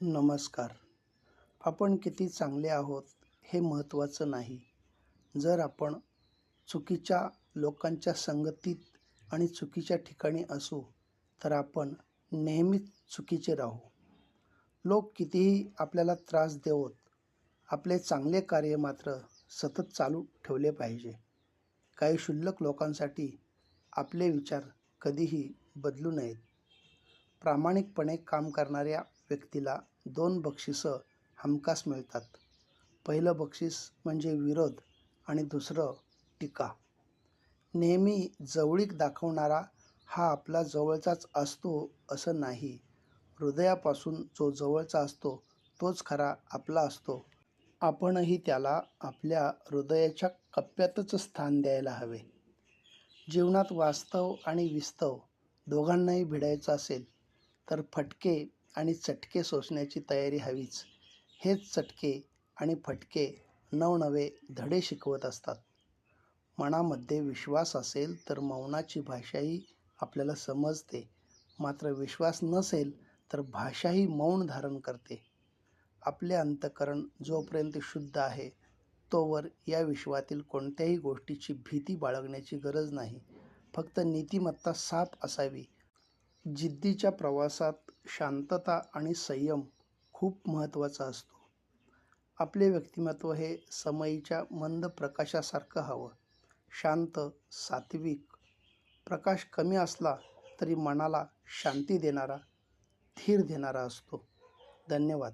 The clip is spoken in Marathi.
नमस्कार. आपण किती चांगले आहोत हे महत्त्वाचं नाही. जर आपण चुकीच्या लोकांच्या संगतीत आणि चुकीच्या ठिकाणी असू तर आपण नेहमीच चुकीचे राहू. लोक कितीही आपल्याला त्रास देवोत आपले चांगले कार्य मात्र सतत चालू ठेवले पाहिजे. काही क्षुल्लक लोकांसाठी आपले विचार कधीही बदलू नयेत. प्रामाणिकपणे काम करणाऱ्या व्यक्तीला दोन बक्षिसं हमखास मिळतात. पहिलं बक्षीस म्हणजे विरोध आणि दुसरं टीका. नेहमी जवळीक दाखवणारा हा आपला जवळचाच असतो असं नाही. हृदयापासून जो जवळचा असतो तोच खरा आपला असतो. आपणही त्याला आपल्या हृदयाच्या कप्प्यातच स्थान द्यायला हवे. जीवनात वास्तव आणि विस्तव दोघांनाही भिडायचं असेल तर फटके आणि चटके सोसण्याची तयारी हवीच. हेच चटके आणि फटके नवनवे धडे शिकवत असतात. मनामध्ये विश्वास असेल तर मौनाची भाषाही आपल्याला समजते. मात्र विश्वास नसेल तर भाषाही मौन धारण करते. आपले अंतकरण जोपर्यंत शुद्ध आहे तोवर या विश्वातील कोणत्याही गोष्टीची भीती बाळगण्याची गरज नाही. फक्त नीतिमत्ता साफ असावी. जिद्दीच्या प्रवासात शांतता आणि संयम खूप महत्त्वाचा असतो. आपले व्यक्तिमत्व हे समयीच्या मंद प्रकाशासारखं हवं. शांत सात्विक प्रकाश कमी असला तरी मनाला शांती देणारा धीर देणारा असतो. धन्यवाद.